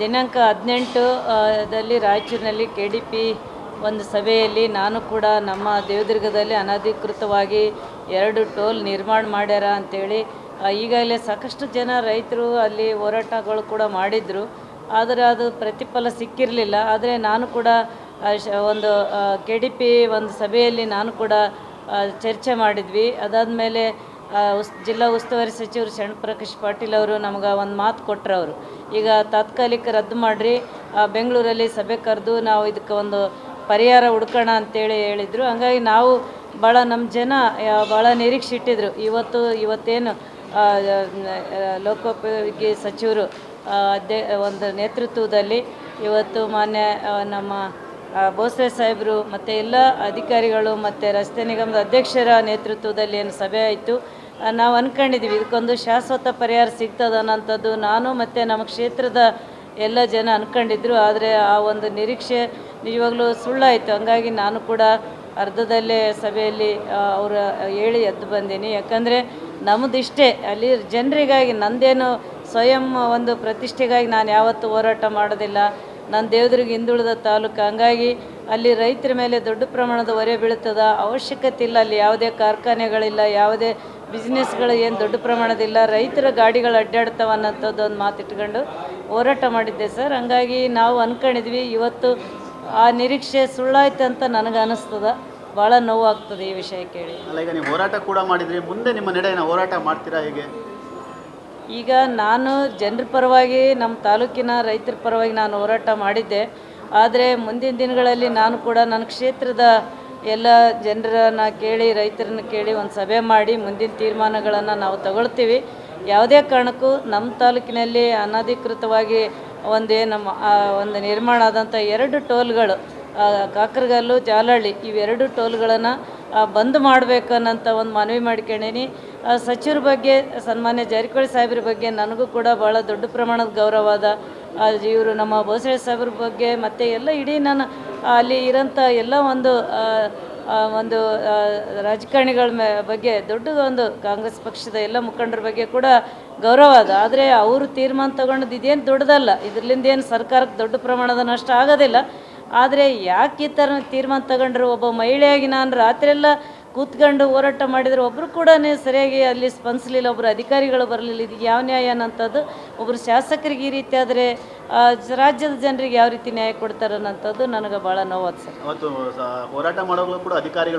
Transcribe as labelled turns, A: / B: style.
A: ದಿನಾಂಕ ಹದಿನೆಂಟು ದಲ್ಲಿ ರಾಯಚೂರಿನಲ್ಲಿ ಕೆ ಡಿ ಪಿ ಒಂದು ಸಭೆಯಲ್ಲಿ ನಾನು ಕೂಡ ನಮ್ಮ ದೇವದುರ್ಗದಲ್ಲಿ ಅನಧಿಕೃತವಾಗಿ ಎರಡು ಟೋಲ್ ನಿರ್ಮಾಣ ಮಾಡ್ಯಾರ ಅಂಥೇಳಿ ಈಗಾಗಲೇ ಸಾಕಷ್ಟು ಜನ ರೈತರು ಅಲ್ಲಿ ಹೋರಾಟಗಳು ಕೂಡ ಮಾಡಿದರು. ಆದರೆ ಅದು ಪ್ರತಿಫಲ ಸಿಕ್ಕಿರಲಿಲ್ಲ. ಆದರೆ ನಾನು ಕೂಡ ಒಂದು ಕೆ ಡಿ ಪಿ ಒಂದು ಸಭೆಯಲ್ಲಿ ನಾನು ಕೂಡ ಚರ್ಚೆ ಮಾಡಿದ್ವಿ. ಅದಾದಮೇಲೆ ಉಸ್, ಜಿಲ್ಲಾ ಉಸ್ತುವಾರಿ ಸಚಿವರು ಶರಣಪ್ರಕಾಶ್ ಪಾಟೀಲ್ ಅವರು ನಮ್ಗೆ ಒಂದು ಮಾತು ಕೊಟ್ಟರು ಅವರು. ಈಗ ತಾತ್ಕಾಲಿಕ ರದ್ದು ಮಾಡಿರಿ ಬೆಂಗಳೂರಲ್ಲಿ ಸಭೆ ಕರೆದು ನಾವು ಇದಕ್ಕೆ ಒಂದು ಪರಿಹಾರ ಹುಡ್ಕೋಣ ಅಂತೇಳಿ ಹೇಳಿದರು. ಹಂಗಾಗಿ ನಾವು ಭಾಳ ನಮ್ಮ ಜನ ಭಾಳ ನಿರೀಕ್ಷೆ ಇಟ್ಟಿದ್ರು ಇವತ್ತು, ಇವತ್ತೇನು ಲೋಕೋಪಯೋಗಿ ಸಚಿವರು ಅಧ್ಯ ಒಂದು ನೇತೃತ್ವದಲ್ಲಿ ಇವತ್ತು ಮಾನ್ಯ ನಮ್ಮ ಭೋಸಲೆ ಸಾಹೇಬರು ಮತ್ತು ಎಲ್ಲ ಅಧಿಕಾರಿಗಳು ಮತ್ತು ರಸ್ತೆ ನಿಗಮದ ಅಧ್ಯಕ್ಷರ ನೇತೃತ್ವದಲ್ಲಿ ಏನು ಸಭೆ ಆಯಿತು. ನಾವು ಅಂದ್ಕೊಂಡಿದ್ದೀವಿ ಇದಕ್ಕೊಂದು ಶಾಶ್ವತ ಪರಿಹಾರ ಸಿಗ್ತದೆ ಅನ್ನೋಂಥದ್ದು. ನಾನು ಮತ್ತು ನಮ್ಮ ಕ್ಷೇತ್ರದ ಎಲ್ಲ ಜನ ಅಂದ್ಕೊಂಡಿದ್ರು ಆದರೆ ಆ ಒಂದು ನಿರೀಕ್ಷೆ ನಿಜವಾಗ್ಲೂ ಸುಳ್ಳಾಯಿತು. ಹಂಗಾಗಿ ನಾನು ಕೂಡ ಅರ್ಧದಲ್ಲೇ ಸಭೆಯಲ್ಲಿ ಅವರ ಹೇಳಿ ಎದ್ದು ಬಂದೀನಿ. ಯಾಕಂದರೆ ನಮ್ಮದಿಷ್ಟೇ ಅಲ್ಲಿ ಜನರಿಗಾಗಿ ನಂದೇನು ಸ್ವಯಂ ಒಂದು ಪ್ರತಿಷ್ಠೆಗಾಗಿ ನಾನು ಯಾವತ್ತೂ ಹೋರಾಟ ಮಾಡೋದಿಲ್ಲ. ನನ್ನ ದೇವ್ರಿಗೆ ಹಿಂದುಳಿದ ತಾಲೂಕು. ಹಂಗಾಗಿ ಅಲ್ಲಿ ರೈತರ ಮೇಲೆ ದೊಡ್ಡ ಪ್ರಮಾಣದ ಹೊರೆ ಬೀಳ್ತದ. ಅವಶ್ಯಕತೆ ಇಲ್ಲ. ಅಲ್ಲಿ ಯಾವುದೇ ಕಾರ್ಖಾನೆಗಳಿಲ್ಲ, ಯಾವುದೇ ಬಿಸ್ನೆಸ್ಗಳು ಏನು ದೊಡ್ಡ ಪ್ರಮಾಣದಿಲ್ಲ ರೈತರ ಗಾಡಿಗಳು ಅಡ್ಡಾಡ್ತಾವ ಅನ್ನೋಂಥದ್ದು ಒಂದು ಮಾತಿಟ್ಕೊಂಡು ಹೋರಾಟ ಮಾಡಿದ್ದೆ ಸರ್. ಹಂಗಾಗಿ ನಾವು ಅಂದ್ಕೊಂಡಿದ್ವಿ ಇವತ್ತು ಆ ನಿರೀಕ್ಷೆ ಸುಳ್ಳಾಯ್ತು ಅಂತ ನನಗೆ ಅನಿಸ್ತದ. ಭಾಳ ನೋವಾಗ್ತದೆ ಈ ವಿಷಯ ಕೇಳಿ.
B: ಅಲ್ಲ, ಈಗ ನೀವು ಹೋರಾಟ ಕೂಡ ಮಾಡಿದ್ರಿ. ಮುಂದೆ ನಿಮ್ಮ ನಡೆಯನ್ನು ಹೋರಾಟ ಮಾಡ್ತೀರಾ ಹೇಗೆ?
A: ಈಗ ನಾನು ಜನರ ಪರವಾಗಿ, ನಮ್ಮ ತಾಲೂಕಿನ ರೈತರ ಪರವಾಗಿ ನಾನು ಹೋರಾಟ ಮಾಡಿದ್ದೆ. ಆದರೆ ಮುಂದಿನ ದಿನಗಳಲ್ಲಿ ನಾನು ಕೂಡ ನನ್ನ ಕ್ಷೇತ್ರದ ಎಲ್ಲ ಜನರನ್ನು ಕೇಳಿ, ರೈತರನ್ನು ಕೇಳಿ ಒಂದು ಸಭೆ ಮಾಡಿ ಮುಂದಿನ ತೀರ್ಮಾನಗಳನ್ನು ನಾವು ತಗೊಳ್ತೀವಿ. ಯಾವುದೇ ಕಾರಣಕ್ಕೂ ನಮ್ಮ ತಾಲೂಕಿನಲ್ಲಿ ಅನಧಿಕೃತವಾಗಿ ಒಂದೇ ನಮ್ಮ ಒಂದು ನಿರ್ಮಾಣ ಆದಂಥ ಎರಡು ಟೋಲ್ಗಳು ಕಾಕರಗಲ್ಲು, ಜಾಲಹಳ್ಳಿ, ಇವೆರಡು ಟೋಲ್ಗಳನ್ನು ಬಂದ್ ಮಾಡಬೇಕು ಅನ್ನೋಂಥ ಒಂದು ಮನವಿ ಮಾಡ್ಕೊಂಡೀನಿ ಸಚಿವರ ಬಗ್ಗೆ ಸನ್ಮಾನ್ಯ ಜಾರಕಿಹೊಳಿ ಸಾಹೇಬ್ರ ಬಗ್ಗೆ ನನಗೂ ಕೂಡ ಭಾಳ ದೊಡ್ಡ ಪ್ರಮಾಣದ ಗೌರವ ಅದ. ಇವರು ನಮ್ಮ ಬೋಸಳೆ ಸಾಹೇಬ್ರ ಬಗ್ಗೆ ಮತ್ತು ಎಲ್ಲ ಇಡೀ ನಾನು ಅಲ್ಲಿ ಇರೋಂಥ ಎಲ್ಲ ಒಂದು ಒಂದು ರಾಜಕಾರಣಿಗಳ ಬಗ್ಗೆ ದೊಡ್ಡ ಒಂದು ಕಾಂಗ್ರೆಸ್ ಪಕ್ಷದ ಎಲ್ಲ ಮುಖಂಡರ ಬಗ್ಗೆ ಕೂಡ ಗೌರವ ಅದ. ಆದರೆ ಅವರು ತೀರ್ಮಾನ ತಗೊಂಡದ್ದು ಇದೇನು ದೊಡ್ಡದಲ್ಲ. ಇದರಿಂದ ಏನು ಸರ್ಕಾರಕ್ಕೆ ದೊಡ್ಡ ಪ್ರಮಾಣದ ನಷ್ಟ ಆಗೋದಿಲ್ಲ. ಆದರೆ ಯಾಕೆ ಈ ಥರ ತೀರ್ಮಾನ ತಗೊಂಡ್ರು? ಒಬ್ಬ ಮಹಿಳೆಯಾಗಿ ನಾನು ರಾತ್ರಿಯೆಲ್ಲ ಕೂತ್ಕೊಂಡು ಹೋರಾಟ ಮಾಡಿದರೆ ಒಬ್ಬರು ಕೂಡ ಸರಿಯಾಗಿ ಅಲ್ಲಿ ಸ್ಪಂದಿಸಲಿಲ್ಲ ಒಬ್ಬರು ಅಧಿಕಾರಿಗಳು ಬರಲಿಲ್ಲ. ಇದು ಯಾವ ನ್ಯಾಯ ಅನ್ನೋಂಥದ್ದು? ಒಬ್ಬರು ಶಾಸಕರಿಗೆ ಈ ರೀತಿ ಆದರೆ ರಾಜ್ಯದ ಜನರಿಗೆ ಯಾವ ರೀತಿ ನ್ಯಾಯ ಕೊಡ್ತಾರೆ ಅನ್ನೋಂಥದ್ದು ನನಗೆ ಭಾಳ ನೋವಾದ ಸರ್
B: ಹೋರಾಟ ಕೂಡ ಅಧಿಕಾರಿಗಳು